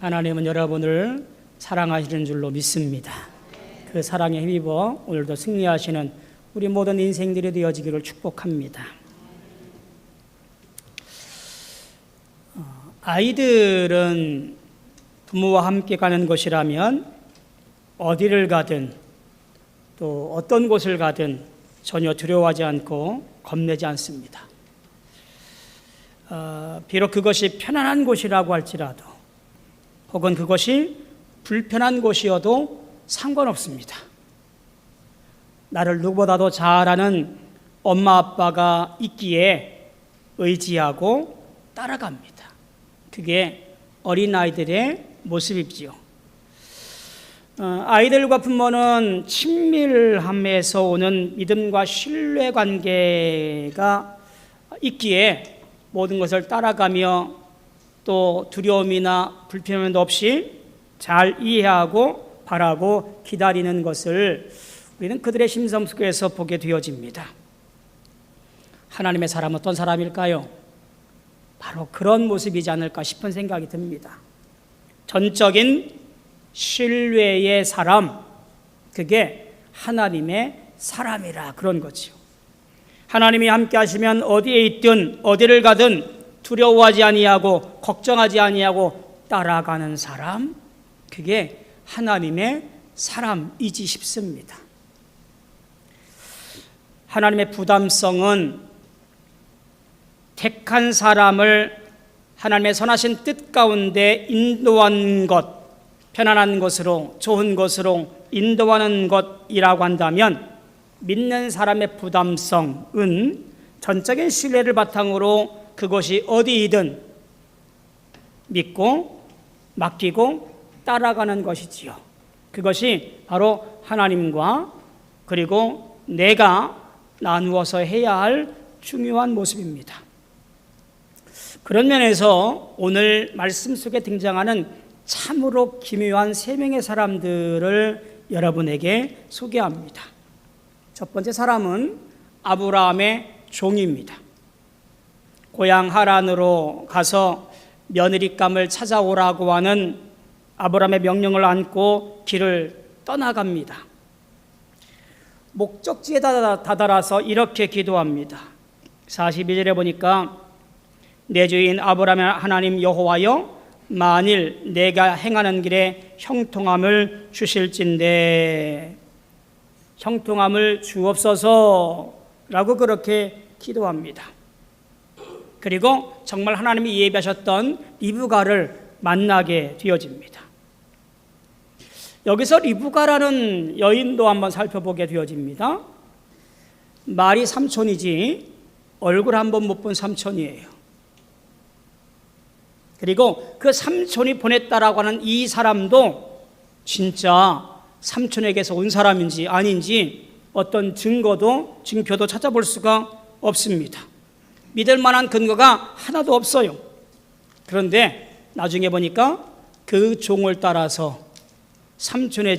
하나님은 여러분을 사랑하시는 줄로 믿습니다. 그 사랑에 힘입어 오늘도 승리하시는 우리 모든 인생들이 되어지기를 축복합니다. 어, 아이들은 부모와 함께 가는 곳이라면 어디를 가든 또 어떤 곳을 가든 전혀 두려워하지 않고 겁내지 않습니다. 어, 비록 그것이 편안한 곳이라고 할지라도 혹은 그것이 불편한 곳이어도 상관없습니다. 나를 누구보다도 잘 아는 엄마 아빠가 있기에 의지하고 따라갑니다. 그게 어린아이들의 모습이지요. 어, 아이들과 부모는 친밀함에서 오는 믿음과 신뢰 관계가 있기에 모든 것을 따라가며 또 두려움이나 불편함도 없이 잘 이해하고 바라고 기다리는 것을 우리는 그들의 심성 속에서 보게 되어집니다. 하나님의 사람 어떤 사람일까요? 바로 그런 모습이지 않을까 싶은 생각이 듭니다. 전적인 신뢰의 사람, 그게 하나님의 사람이라 그런 거지요. 하나님이 함께 하시면 어디에 있든 어디를 가든 두려워하지 아니하고 걱정하지 아니하고 따라가는 사람, 그게 하나님의 사람이지 싶습니다. 하나님의 부담성은 택한 사람을 하나님의 선하신 뜻 가운데 인도한 것, 편안한 것으로, 좋은 것으로 인도하는 것이라고 한다면 믿는 사람의 부담성은 전적인 신뢰를 바탕으로 그것이 어디이든 믿고 맡기고 따라가는 것이지요. 그것이 바로 하나님과 그리고 내가 나누어서 해야 할 중요한 모습입니다. 그런 면에서 오늘 말씀 속에 등장하는 참으로 기묘한 세 명의 사람들을 여러분에게 소개합니다. 첫 번째 사람은 아브라함의 종입니다. 고향 하란으로 가서 며느리감을 찾아오라고 하는 아브라함의 명령을 안고 길을 떠나갑니다. 목적지에 다다라서 이렇게 기도합니다. 42절에 보니까 내 주인 아브라함의 하나님 여호와여 만일 내가 행하는 길에 형통함을 주실진데 형통함을 주옵소서라고 그렇게 기도합니다. 그리고 정말 하나님이 예비하셨던 리브가를 만나게 되어집니다. 여기서 리브가라는 여인도 한번 살펴보게 되어집니다. 말이 삼촌이지 얼굴 한번 못 본 삼촌이에요. 그리고 그 삼촌이 보냈다라고 하는 이 사람도 진짜 삼촌에게서 온 사람인지 아닌지 어떤 증거도 증표도 찾아볼 수가 없습니다. 믿을 만한 근거가 하나도 없어요. 그런데 나중에 보니까 그 종을 따라서 삼촌의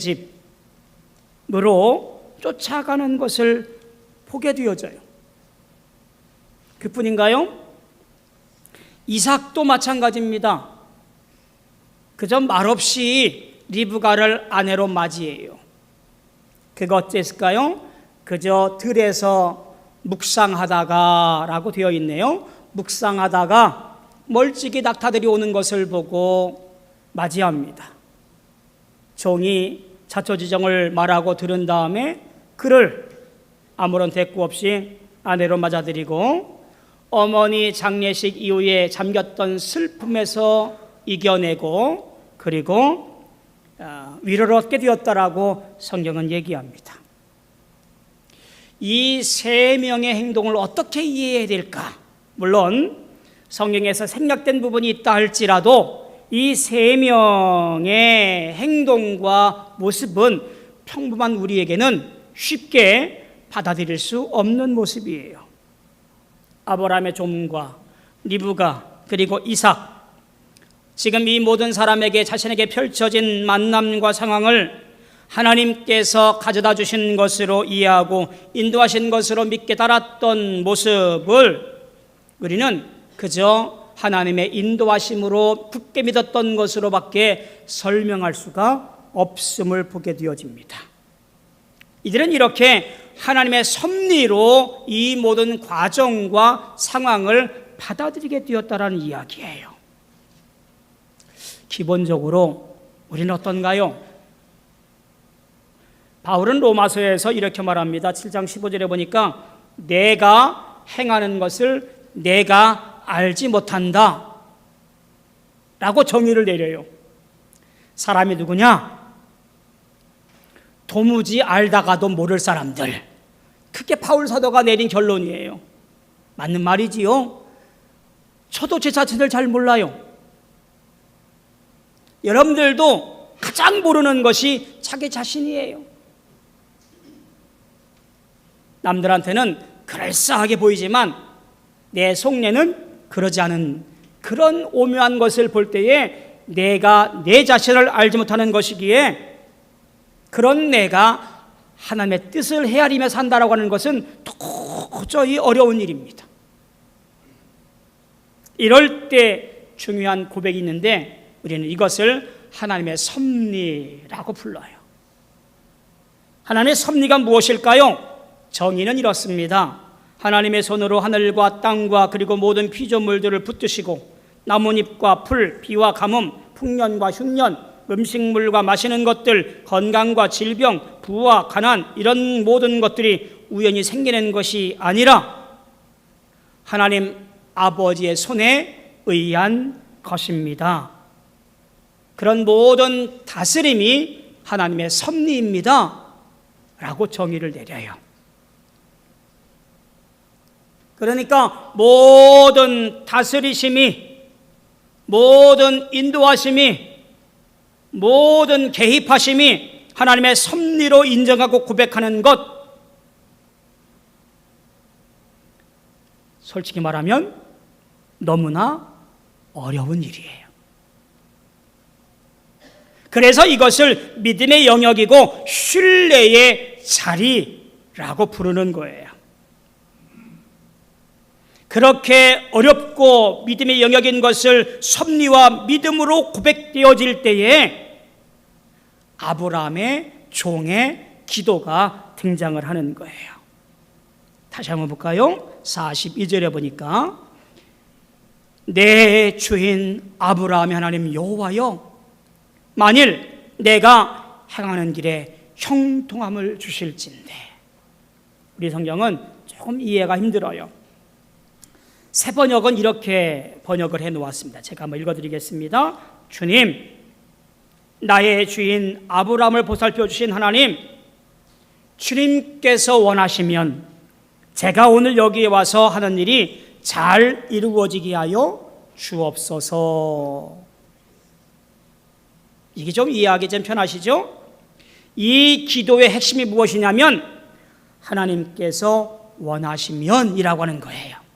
집으로 쫓아가는 것을 보게 되어져요. 그뿐인가요? 이삭도 마찬가지입니다. 그저 말없이 리브가를 아내로 맞이해요. 그가 어땠을까요? 그저 들에서 묵상하다가라고 되어 있네요. 묵상하다가 멀찍이 낙타들이 오는 것을 보고 맞이합니다. 종이 자초지정을 말하고 들은 다음에 그를 아무런 대꾸 없이 아내로 맞아들이고 어머니 장례식 이후에 잠겼던 슬픔에서 이겨내고 그리고 위로를 얻게 되었다라고 성경은 얘기합니다. 이 세 명의 행동을 어떻게 이해해야 될까? 물론 성경에서 생략된 부분이 있다 할지라도 이 세 명의 행동과 모습은 평범한 우리에게는 쉽게 받아들일 수 없는 모습이에요. 아브라함의 종과 리브가 그리고 이삭 지금 이 모든 사람에게 자신에게 펼쳐진 만남과 상황을 하나님께서 가져다 주신 것으로 이해하고 인도하신 것으로 믿게 달았던 모습을 우리는 그저 하나님의 인도하심으로 굳게 믿었던 것으로밖에 설명할 수가 없음을 보게 되어집니다. 이들은 이렇게 하나님의 섭리로 이 모든 과정과 상황을 받아들이게 되었다라는 이야기예요. 기본적으로 우리는 어떤가요? 바울은 로마서에서 이렇게 말합니다. 7장 15절에 보니까 내가 행하는 것을 내가 알지 못한다. 라고 정의를 내려요. 사람이 누구냐? 도무지 알다가도 모를 사람들. 그게 바울 사도가 내린 결론이에요. 맞는 말이지요. 저도 제 자신을 잘 몰라요. 여러분들도 가장 모르는 것이 자기 자신이에요. 남들한테는 그럴싸하게 보이지만 내 속내는 그러지 않은 그런 오묘한 것을 볼 때에 내가 내 자신을 알지 못하는 것이기에 그런 내가 하나님의 뜻을 헤아리며 산다라고 하는 것은 도저히 어려운 일입니다. 이럴 때 중요한 고백이 있는데 우리는 이것을 하나님의 섭리라고 불러요. 하나님의 섭리가 무엇일까요? 정의는 이렇습니다. 하나님의 손으로 하늘과 땅과 그리고 모든 피조물들을 붙드시고 나뭇잎과 풀, 비와 가뭄, 풍년과 흉년, 음식물과 마시는 것들, 건강과 질병, 부와 가난 이런 모든 것들이 우연히 생기는 것이 아니라 하나님 아버지의 손에 의한 것입니다. 그런 모든 다스림이 하나님의 섭리입니다. 라고 정의를 내려요. 그러니까 모든 다스리심이, 모든 인도하심이, 모든 개입하심이 하나님의 섭리로 인정하고 고백하는 것, 솔직히 말하면 너무나 어려운 일이에요. 그래서 이것을 믿음의 영역이고 신뢰의 자리라고 부르는 거예요. 그렇게 어렵고 믿음의 영역인 것을 섭리와 믿음으로 고백되어질 때에 아브라함의 종의 기도가 등장을 하는 거예요. 다시 한번 볼까요? 42절에 보니까 내 주인 아브라함의 하나님 여호와여 만일 내가 행하는 길에 형통함을 주실진데 우리 성경은 조금 이해가 힘들어요. 새 번역은 이렇게 번역을 해 놓았습니다. 제가 한번 읽어 드리겠습니다. 주님, 나의 주인 아브라함을 보살펴 주신 하나님, 주님께서 원하시면 제가 오늘 여기에 와서 하는 일이 잘 이루어지게 하여 주옵소서. 이게 좀 이해하기 좀 편하시죠? 이 기도의 핵심이 무엇이냐면 하나님께서 원하시면이라고 하는 거예요.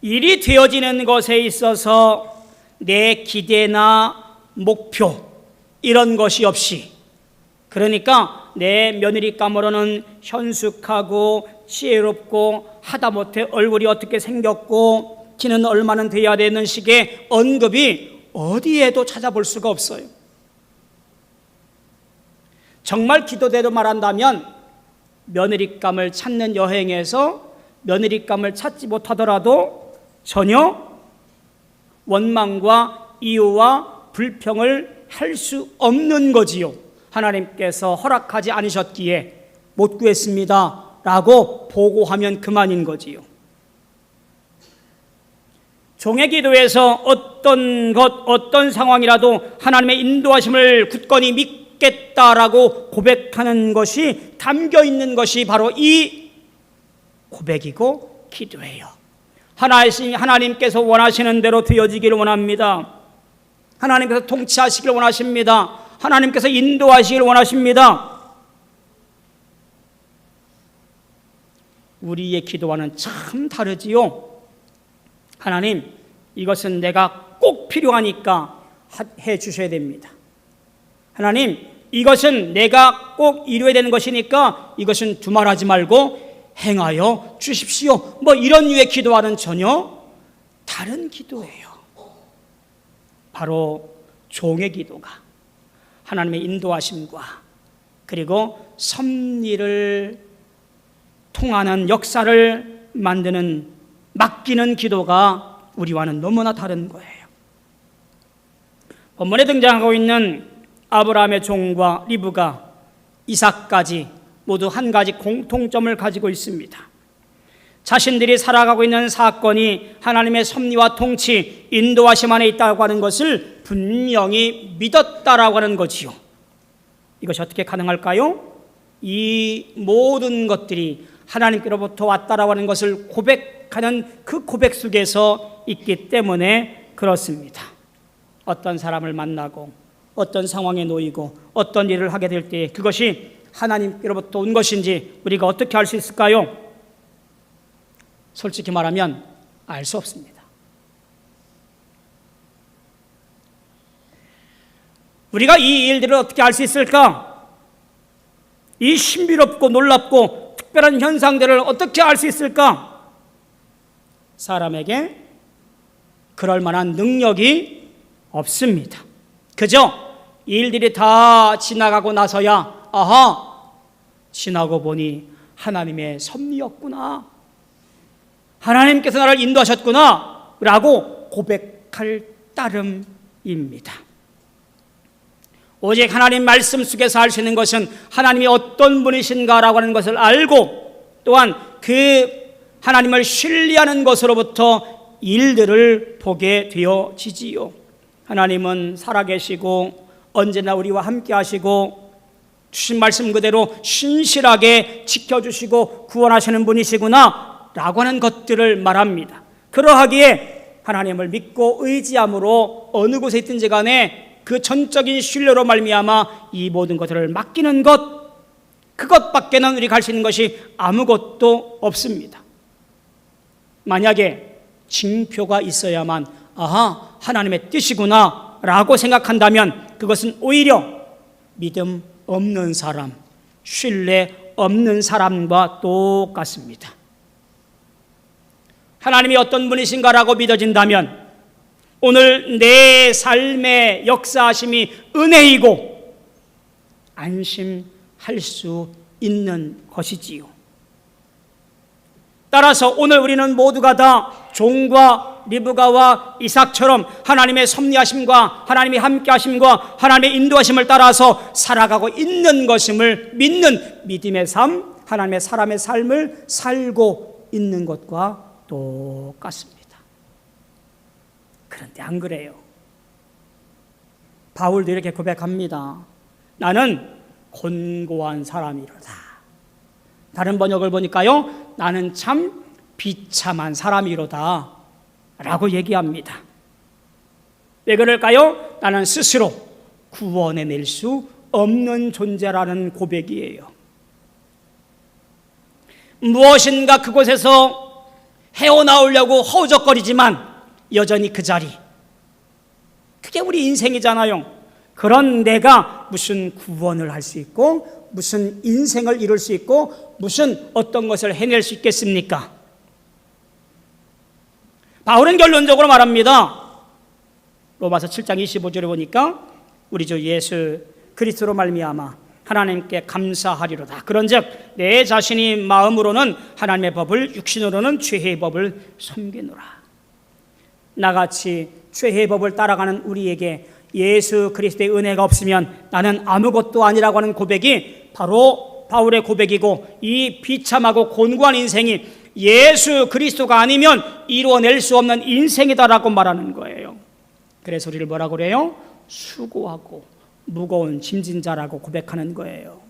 일이 되어지는 것에 있어서 내 기대나 목표 이런 것이 없이 그러니까 내 며느리감으로는 현숙하고 지혜롭고 하다못해 얼굴이 어떻게 생겼고 키는 얼마는 돼야 되는 식의 언급이 어디에도 찾아볼 수가 없어요. 정말 기도대로 말한다면 며느리감을 찾는 여행에서 며느리감을 찾지 못하더라도 전혀 원망과 이유와 불평을 할 수 없는 거지요. 하나님께서 허락하지 않으셨기에 못 구했습니다. 라고 보고하면 그만인 거지요. 종의 기도에서 어떤 것, 어떤 상황이라도 하나님의 인도하심을 굳건히 믿겠다라고 고백하는 것이 담겨 있는 것이 바로 이 고백이고 기도예요. 하나님, 하나님께서 원하시는 대로 되어지기를 원합니다. 하나님께서 통치하시길 원하십니다. 하나님께서 인도하시길 원하십니다. 우리의 기도와는 참 다르지요. 하나님, 이것은 내가 꼭 필요하니까 해 주셔야 됩니다. 하나님, 이것은 내가 꼭 이루어야 되는 것이니까 이것은 두말하지 말고 행하여 주십시오. 뭐 이런 류의 기도와는 전혀 다른 기도예요. 바로 종의 기도가 하나님의 인도하심과 그리고 섭리를 통하는 역사를 만드는 맡기는 기도가 우리와는 너무나 다른 거예요. 본문에 등장하고 있는 아브라함의 종과 리브가 이삭까지 모두 한 가지 공통점을 가지고 있습니다. 자신들이 살아가고 있는 사건이 하나님의 섭리와 통치, 인도하심 안에 있다고 하는 것을 분명히 믿었다라고 하는 거지요. 이것이 어떻게 가능할까요? 이 모든 것들이 하나님께로부터 왔다라고 하는 것을 고백하는 그 고백 속에서 있기 때문에 그렇습니다. 어떤 사람을 만나고 어떤 상황에 놓이고 어떤 일을 하게 될 때 그것이 하나님께로부터 온 것인지 우리가 어떻게 알 수 있을까요? 솔직히 말하면 알 수 없습니다. 우리가 이 일들을 어떻게 알 수 있을까? 이 신비롭고 놀랍고 특별한 현상들을 어떻게 알 수 있을까? 사람에게 그럴 만한 능력이 없습니다. 그저 일들이 다 지나가고 나서야 아하 지나고 보니 하나님의 섭리였구나. 하나님께서 나를 인도하셨구나. 라고 고백할 따름입니다. 오직 하나님 말씀 속에서 알 수 있는 것은 하나님이 어떤 분이신가라고 하는 것을 알고 또한 그 하나님을 신뢰하는 것으로부터 일들을 보게 되어지지요. 하나님은 살아계시고 언제나 우리와 함께 하시고 주신 말씀 그대로 신실하게 지켜주시고 구원하시는 분이시구나 라고 하는 것들을 말합니다. 그러하기에 하나님을 믿고 의지함으로 어느 곳에 있든지 간에 그 전적인 신뢰로 말미암아 이 모든 것들을 맡기는 것 그것밖에는 우리 갈 수 있는 것이 아무것도 없습니다. 만약에 징표가 있어야만 아하 하나님의 뜻이구나 라고 생각한다면 그것은 오히려 믿음 없는 사람, 신뢰 없는 사람과 똑같습니다. 하나님이 어떤 분이신가라고 믿어진다면 오늘 내 삶의 역사하심이 은혜이고 안심할 수 있는 것이지요. 따라서 오늘 우리는 모두가 다 종과 리브가와 이삭처럼 하나님의 섭리하심과 하나님의 함께하심과 하나님의 인도하심을 따라서 살아가고 있는 것임을 믿는 믿음의 삶, 하나님의 사람의 삶을 살고 있는 것과 똑같습니다. 그런데 안 그래요. 바울도 이렇게 고백합니다. 나는 곤고한 사람이로다. 다른 번역을 보니까요, 나는 참 비참한 사람이로다. 라고 얘기합니다. 왜 그럴까요? 나는 스스로 구원해낼 수 없는 존재라는 고백이에요. 무엇인가 그곳에서 헤어나오려고 허우적거리지만 여전히 그 자리. 그게 우리 인생이잖아요. 그런 내가 무슨 구원을 할 수 있고, 무슨 인생을 이룰 수 있고, 무슨 어떤 것을 해낼 수 있겠습니까? 바울은 결론적으로 말합니다. 로마서 7장 25절에 보니까 우리 주 예수 그리스도로 말미암아 하나님께 감사하리로다. 그런즉 내 자신이 마음으로는 하나님의 법을 육신으로는 죄의 법을 섬기노라. 나같이 죄의 법을 따라가는 우리에게 예수 그리스도의 은혜가 없으면 나는 아무것도 아니라고 하는 고백이 바로 바울의 고백이고 이 비참하고 곤고한 인생이 예수 그리스도가 아니면 이루어낼 수 없는 인생이다라고 말하는 거예요. 그래서 우리를 뭐라고 그래요? 수고하고 무거운 짐진 자라고 고백하는 거예요.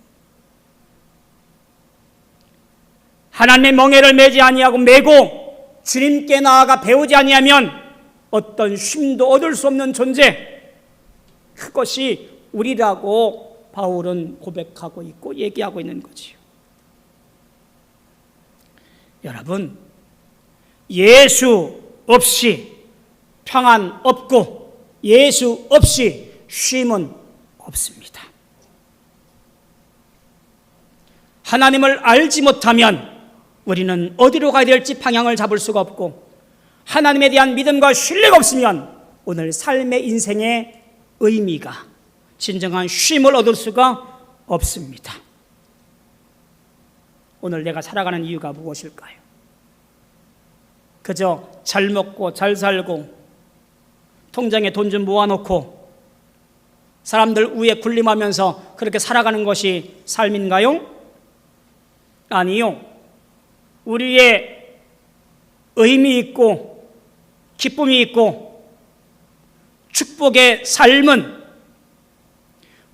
하나님의 멍에를 매지 아니하고 매고 주님께 나아가 배우지 아니하면 어떤 쉼도 얻을 수 없는 존재 그것이 우리라고 바울은 고백하고 있고 얘기하고 있는 거지요. 여러분 예수 없이 평안 없고 예수 없이 쉼은 없습니다. 하나님을 알지 못하면 우리는 어디로 가야 될지 방향을 잡을 수가 없고 하나님에 대한 믿음과 신뢰가 없으면 오늘 삶의 인생의 의미가 진정한 쉼을 얻을 수가 없습니다. 오늘 내가 살아가는 이유가 무엇일까요? 그저 잘 먹고 잘 살고 통장에 돈 좀 모아놓고 사람들 위에 군림하면서 그렇게 살아가는 것이 삶인가요? 아니요. 우리의 의미 있고 기쁨이 있고 축복의 삶은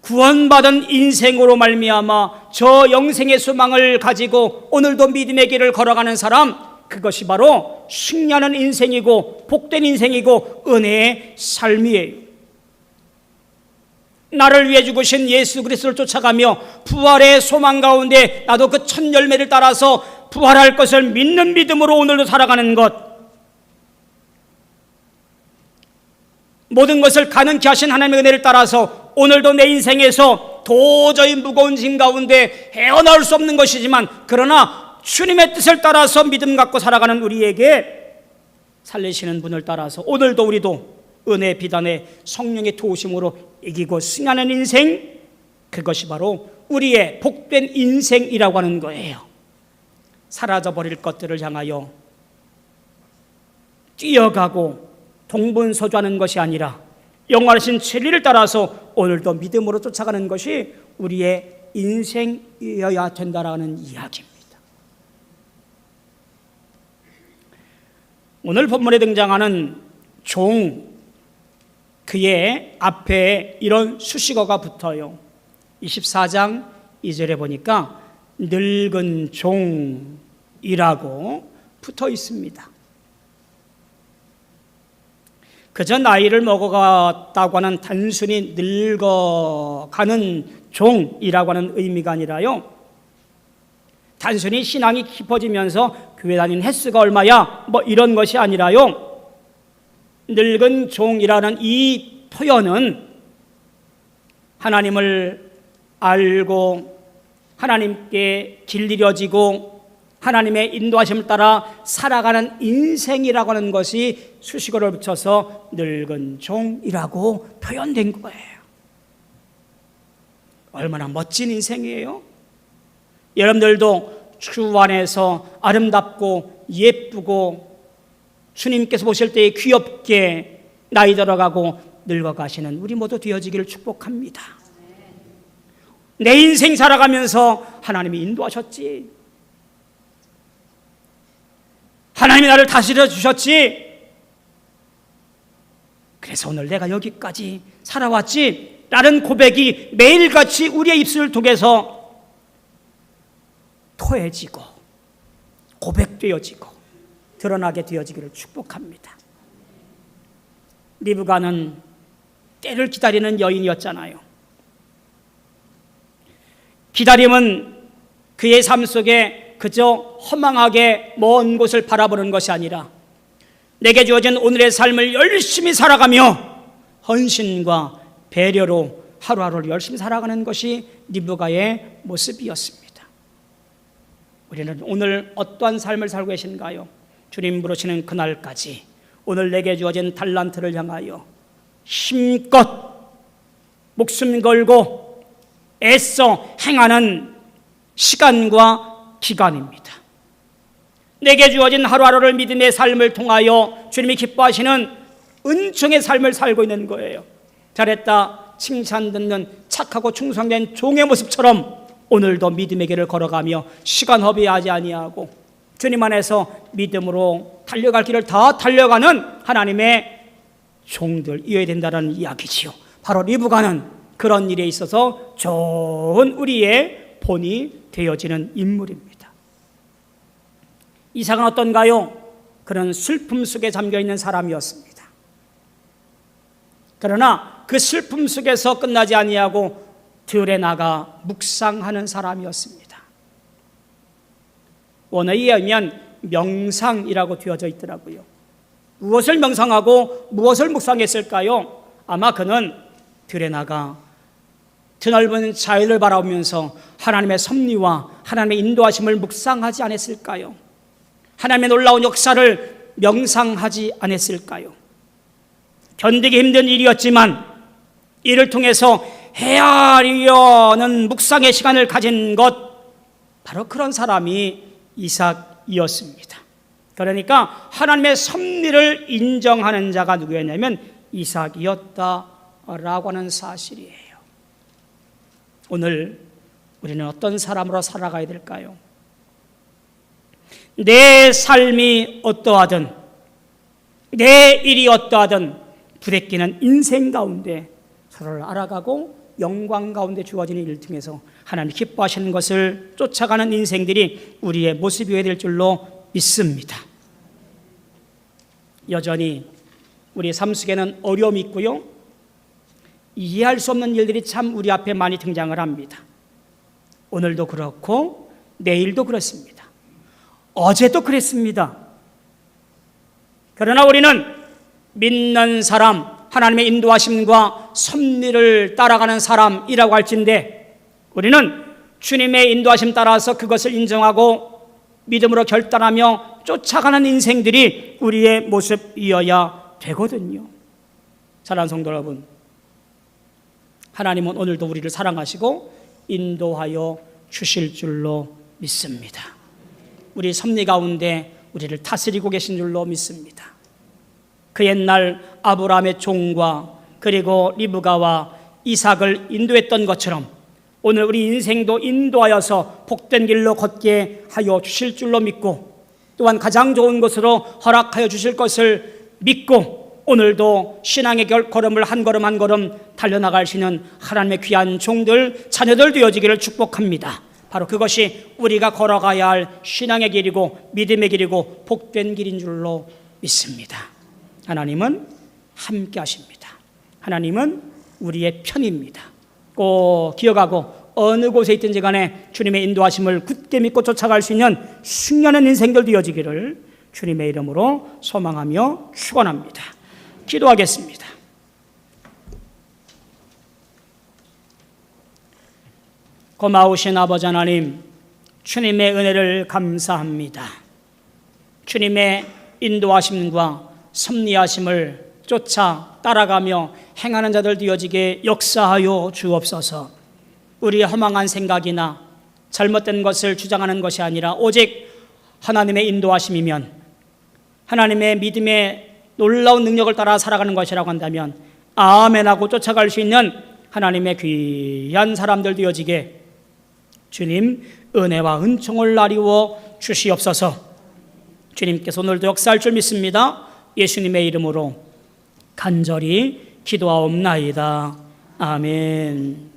구원받은 인생으로 말미암아 저 영생의 소망을 가지고 오늘도 믿음의 길을 걸어가는 사람 그것이 바로 승리하는 인생이고 복된 인생이고 은혜의 삶이에요. 나를 위해 죽으신 예수 그리스도를 쫓아가며 부활의 소망 가운데 나도 그 첫 열매를 따라서 부활할 것을 믿는 믿음으로 오늘도 살아가는 것. 모든 것을 가능케 하신 하나님의 은혜를 따라서 오늘도 내 인생에서 도저히 무거운 짐 가운데 헤어나올 수 없는 것이지만 그러나 주님의 뜻을 따라서 믿음 갖고 살아가는 우리에게 살리시는 분을 따라서 오늘도 우리도 은혜 비단의 성령의 도우심으로 이기고 승하는 인생 그것이 바로 우리의 복된 인생이라고 하는 거예요. 사라져 버릴 것들을 향하여 뛰어가고 동분서주하는 것이 아니라 영원하신 진리를 따라서 오늘도 믿음으로 쫓아가는 것이 우리의 인생이어야 된다라는 이야기입니다. 오늘 본문에 등장하는 종 그의 앞에 이런 수식어가 붙어요. 24장 2절에 보니까 늙은 종이라고 붙어 있습니다. 그저 나이를 먹어갔다고 하는 단순히 늙어가는 종이라고 하는 의미가 아니라요. 단순히 신앙이 깊어지면서 교회 다니는 횟수가 얼마야? 뭐 이런 것이 아니라요. 늙은 종이라는 이 표현은 하나님을 알고 하나님께 길들여지고 하나님의 인도하심을 따라 살아가는 인생이라고 하는 것이 수식어를 붙여서 늙은 종이라고 표현된 거예요. 얼마나 멋진 인생이에요. 여러분들도 주 안에서 아름답고 예쁘고 주님께서 보실 때 귀엽게 나이 들어가고 늙어가시는 우리 모두 되어지기를 축복합니다. 내 인생 살아가면서 하나님이 인도하셨지. 하나님이 나를 다스려 주셨지. 그래서 오늘 내가 여기까지 살아왔지. 라는 고백이 매일같이 우리의 입술을 통해서 토해지고 고백되어지고 드러나게 되어지기를 축복합니다. 리브가는 때를 기다리는 여인이었잖아요. 기다림은 그의 삶 속에 그저 허망하게 먼 곳을 바라보는 것이 아니라 내게 주어진 오늘의 삶을 열심히 살아가며 헌신과 배려로 하루하루를 열심히 살아가는 것이 리브가의 모습이었습니다. 우리는 오늘 어떠한 삶을 살고 계신가요? 주님 부르시는 그날까지 오늘 내게 주어진 달란트를 향하여 힘껏 목숨 걸고 애써 행하는 시간과 기간입니다. 내게 주어진 하루하루를 믿음의 삶을 통하여 주님이 기뻐하시는 은총의 삶을 살고 있는 거예요. 잘했다, 칭찬 듣는 착하고 충성된 종의 모습처럼 오늘도 믿음의 길을 걸어가며 시간 허비하지 아니하고 주님 안에서 믿음으로 달려갈 길을 다 달려가는 하나님의 종들이어야 된다는 이야기지요. 바로 리브가는 그런 일에 있어서 좋은 우리의 본이 되어지는 인물입니다. 이삭은 어떤가요? 그런 슬픔 속에 잠겨 있는 사람이었습니다. 그러나 그 슬픔 속에서 끝나지 아니하고 들에 나가 묵상하는 사람이었습니다. 원어에 의하면 명상이라고 되어져 있더라고요. 무엇을 명상하고 무엇을 묵상했을까요? 아마 그는 들에 나가 드넓은 자연을 바라보면서 하나님의 섭리와 하나님의 인도하심을 묵상하지 않았을까요? 하나님의 놀라운 역사를 명상하지 않았을까요? 견디기 힘든 일이었지만 이를 통해서 헤아리려는 묵상의 시간을 가진 것 바로 그런 사람이 이삭이었습니다. 그러니까 하나님의 섭리를 인정하는 자가 누구였냐면 이삭이었다라고 하는 사실이에요. 오늘 우리는 어떤 사람으로 살아가야 될까요? 내 삶이 어떠하든 내 일이 어떠하든 부대끼는 인생 가운데 서로를 알아가고 영광 가운데 주어지는 일을 통해서 하나님 기뻐하시는 것을 쫓아가는 인생들이 우리의 모습이어야 될 줄로 믿습니다. 여전히 우리 삶 속에는 어려움이 있고요. 이해할 수 없는 일들이 참 우리 앞에 많이 등장을 합니다. 오늘도 그렇고 내일도 그렇습니다. 어제도 그랬습니다. 그러나 우리는 믿는 사람, 하나님의 인도하심과 섭리를 따라가는 사람이라고 할진데 우리는 주님의 인도하심 따라서 그것을 인정하고 믿음으로 결단하며 쫓아가는 인생들이 우리의 모습이어야 되거든요. 사랑하는 성도 여러분, 하나님은 오늘도 우리를 사랑하시고 인도하여 주실 줄로 믿습니다. 우리 섭리 가운데 우리를 다스리고 계신 줄로 믿습니다. 그 옛날 아브라함의 종과 그리고 리브가와 이삭을 인도했던 것처럼 오늘 우리 인생도 인도하여서 복된 길로 걷게 하여 주실 줄로 믿고 또한 가장 좋은 것으로 허락하여 주실 것을 믿고 오늘도 신앙의 결- 걸음을 한 걸음 한 걸음 달려나갈 수 있는 하나님의 귀한 종들, 자녀들 되어지기를 축복합니다. 바로 그것이 우리가 걸어가야 할 신앙의 길이고 믿음의 길이고 복된 길인 줄로 믿습니다. 하나님은 함께 하십니다. 하나님은 우리의 편입니다. 꼭 기억하고 어느 곳에 있든지 간에 주님의 인도하심을 굳게 믿고 쫓아갈 수 있는 숙련한 인생들 되어지기를 주님의 이름으로 소망하며 축원합니다. 기도하겠습니다. 고마우신 아버지 하나님, 주님의 은혜를 감사합니다. 주님의 인도하심과 섭리하심을 쫓아 따라가며 행하는 자들 되어지게 역사하여 주옵소서. 우리의 허망한 생각이나 잘못된 것을 주장하는 것이 아니라 오직 하나님의 인도하심이면 하나님의 믿음의 놀라운 능력을 따라 살아가는 것이라고 한다면 아멘하고 쫓아갈 수 있는 하나님의 귀한 사람들 되어지게 주님 은혜와 은총을 나리워 주시옵소서. 주님께서 오늘도 역사할 줄 믿습니다. 예수님의 이름으로 간절히 기도하옵나이다. 아멘.